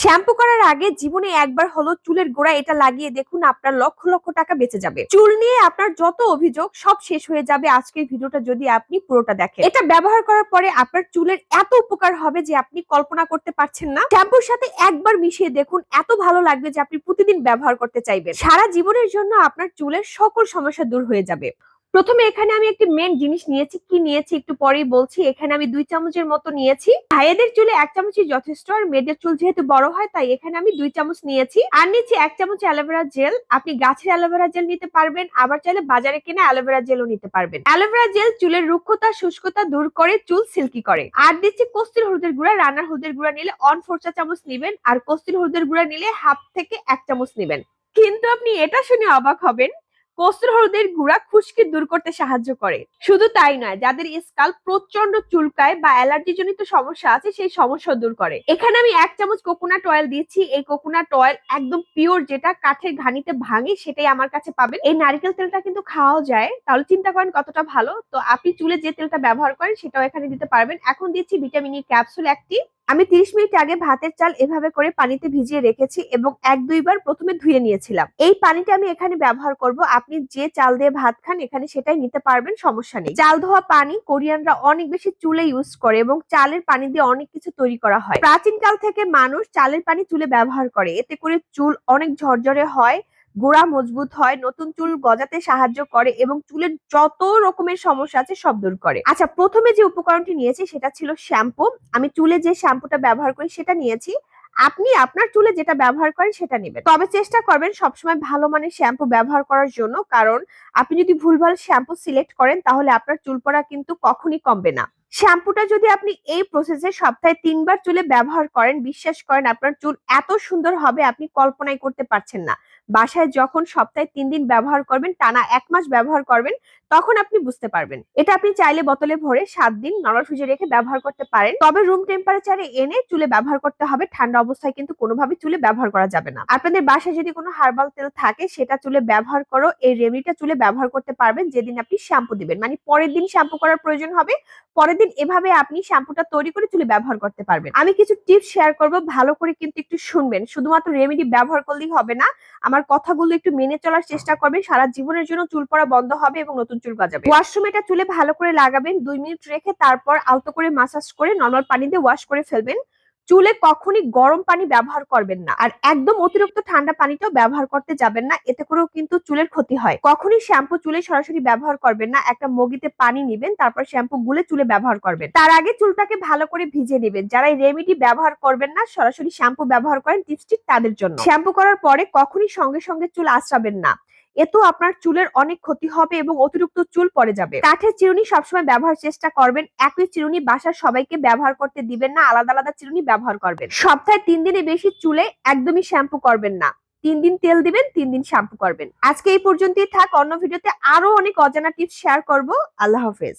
Shampoo করার আগে জীবনে একবার হলো চুলের গোড়া, এটা লাগিয়ে দেখুন আপনার লক্ষ লক্ষ টাকা বেঁচে যাবে। চুল নিয়ে আপনার যত অভিযোগ, সব শেষ হয়ে যাবে আজকের ভিডিওটা যদি আপনি পুরোটা দেখেন। এটা ব্যবহার করার পরে আপনার চুলের এত উপকার হবে যে আপনি কল্পনা করতে পারছেন না। শ্যাম্পুর সাথে একবার মিশিয়ে দেখুন, এত ভালো লাগবে যে আপনি প্রতিদিন ব্যবহার করতে চাইবেন। সারা জীবনের জন্য আপনার চুলের সকল সমস্যা দূর হয়ে যাবে। প্রথমে এখানে আমি একটি মেন জিনিস নিয়েছি। কি নিয়েছি? একটু পরেই বলছি। এখানে আমি দুই চামচের মতো নিয়েছি। ভাইয়েদের চুলে এক চামচই যথেষ্ট আর মেয়েদের চুল যেহেতু বড় হয়, তাই এখানে আমি দুই চামচ নিয়েছি। আর নিচ্ছি এক চামচ অ্যালোভেরা জেল। আপনি গাছের অ্যালোভেরা জেল নিতে পারবেন, আবার চাইলে বাজারে কেনা অ্যালোভেরা জেলও নিতে পারবেন। অ্যালোভেরা জেল চুলের রুক্ষতা, শুষ্কতা দূর করে চুল সিল্কি করে। আর দিচ্ছি কস্তির হলুদের গুঁড়া। রান্নার হলুদের গুঁড়া নিলে অন ফোর চা চামচ নিবেন, আর কস্তুর হলুদের গুঁড়া নিলে হাফ থেকে এক চামচ নিবেন। কিন্তু আপনি এটা শুনে অবাক হবেন কস্তুর হলুদের গুঁড়া খুশকি দূর করতে সাহায্য করে। শুধু তাই নয়, যাদের স্কাল প্রচণ্ড চুলকায় বা অ্যালার্জি জনিত সমস্যা আছে, সেই সমস্যা দূর করে। এখানে আমি এক চামচ কোকোনাট অয়েল দিয়েছি। এই কোকোনাট অয়েল একদম পিওর যেটা কাঠের ঘানিতে ভাঙে, সেটাই আমার কাছে পাবেন। এই নারিকেল তেলটা কিন্তু খাওয়াও যায়। তাহলে চিন্তা করেন কতটা ভালো। তো আপনি চুলে যে তেলটা ব্যবহার করেন, সেটাও এখানে দিতে পারবেন। এখন দিচ্ছি ভিটামিন ই ক্যাপসুল একটি। আমি 30 মিনিট আগে ভাতের চাল এভাবে করে পানিতে ভিজিয়ে রেখেছি এবং এক দুইবার প্রথমে ধুয়ে নিয়েছিলাম। এই পানিটা আমি এখানে ব্যবহার করব। আপনি যে চাল দিয়ে ভাত খান, এখানে সেটাই নিতে পারবেন, সমস্যা নেই। চাল ধোয়া পানি কোরিয়ানরা অনেক বেশি চুলে ইউজ করে এবং চালের পানি দিয়ে অনেক কিছু তৈরি করা হয়। প্রাচীনকাল থেকে মানুষ চালের পানি চুলে ব্যবহার করে। এতে করে চুল অনেক ঝরঝরে হয় গোড়া মজবুত হয়, নতুন চুল গজাতে সাহায্য করে এবং চুলের যত রকমের সমস্যা আছে সব দূর করে। আচ্ছা প্রথমে যে উপকরণটি নিয়েছি সেটা ছিল শ্যাম্পু। আমি চুলে যে শ্যাম্পুটা ব্যবহার করি সেটা নিয়েছি। আপনি আপনার চুলে যেটা ব্যবহার করেন সেটা নেবেন। তবে চেষ্টা করবেন সবসময় ভালো মানের শ্যাম্পু ব্যবহার করার জন্য, কারণ আপনি যদি ভুলভাল শ্যাম্পু সিলেক্ট করেন তাহলে আপনার চুল পড়া কিন্তু কখনই কমবে না। শ্যাম্পুটা যদি আপনি এই প্রসেসে সপ্তাহে তিনবার চুলে ব্যবহার করেন, বিশ্বাস করেন আপনার চুল এত সুন্দর হবে আপনি কল্পনাই করতে পারছেন না। বাসায় যখন সপ্তাহে তিন দিন ব্যবহার করবেন, টানা এক মাস ব্যবহার করবেন, তখন আপনি বুঝতে পারবেন। এটা আপনি চাইলে বোতলে ভরে সাত দিন নরমাল ফ্রিজে রেখে ব্যবহার করতে পারেন। তবে রুম টেম্পারেচারে এনে চুলে ব্যবহার করতে হবে। ঠান্ডা অবস্থায় কিন্তু কোনোভাবে চুলে ব্যবহার করা যাবে না। আপনাদের বাসায় যদি কোনো হার্বাল তেল থাকে, সেটা চুলে ব্যবহার করো। এই রেমেডিটা চুলে ব্যবহার করতে পারবেন। যেদিন আপনি শ্যাম্পু দিবেন। মানে পরের দিন শ্যাম্পু করার প্রয়োজন হবে। পরের দিন এভাবে আপনি শ্যাম্পুটা তৈরি করে চুলে ব্যবহার করতে পারবেন। আমি কিছু টিপস শেয়ার করব। ভালো করে কিন্তু একটু শুনবেন। শুধুমাত্র রেমেডি ব্যবহার করলেই হবে না। আমার কথাগুলো একটু মেনে চলার চেষ্টা করবেন। সারা জীবনের জন্য চুল পড়া বন্ধ হবে এবং নতুন চুল গজাবে। ওয়াশরুমে এটা চুলে ভালো করে লাগাবেন, দুই মিনিট রেখে তারপর আলতো করে মাসাজ করে নর্মাল পানি দিয়ে ওয়াশ করে ফেলবেন। চুলে কখনই গরম পানি ব্যবহার করবেন না। আর একদম অতিরিক্ত ঠান্ডা পানিটাও ব্যবহার করতে যাবেন না, এতে করেও কিন্তু চুলের ক্ষতি হয়। কখনই শ্যাম্পু চুলে সরাসরি ব্যবহার করবেন না, একটা মগিতে পানি নিবেন, তারপর শ্যাম্পু গুলে চুলে ব্যবহার করবেন। তার আগে চুলটাকে ভালো করে ভিজে নেবেন। যারা এই রেমেডি ব্যবহার করবেন না, সরাসরি শ্যাম্পু ব্যবহার করেন টিপসটিক তাদের জন্য। শ্যাম্পু করার পরে কখনই সঙ্গে সঙ্গে চুল আঁচড়াবেন না। এতেও আপনার চুলের অনেক ক্ষতি হবে এবং অতিরিক্ত চুল পড়ে যাবে। কাঠের চিরুনি সবসময় ব্যবহার চেষ্টা করবেন। একই চিরুনি বাসার সবাইকে ব্যবহার করতে দিবেন না, আলাদা আলাদা চিরুনি ব্যবহার করবেন। সপ্তাহে তিন দিনে বেশি চুলে একদমই শ্যাম্পু করবেন না। তিন দিন তেল দিবেন, তিন দিন শ্যাম্পু করবেন। আজকে এই পর্যন্তই থাক, অন্য ভিডিওতে আরও অনেক অজানা টিপস শেয়ার করব। আল্লাহ হাফেজ।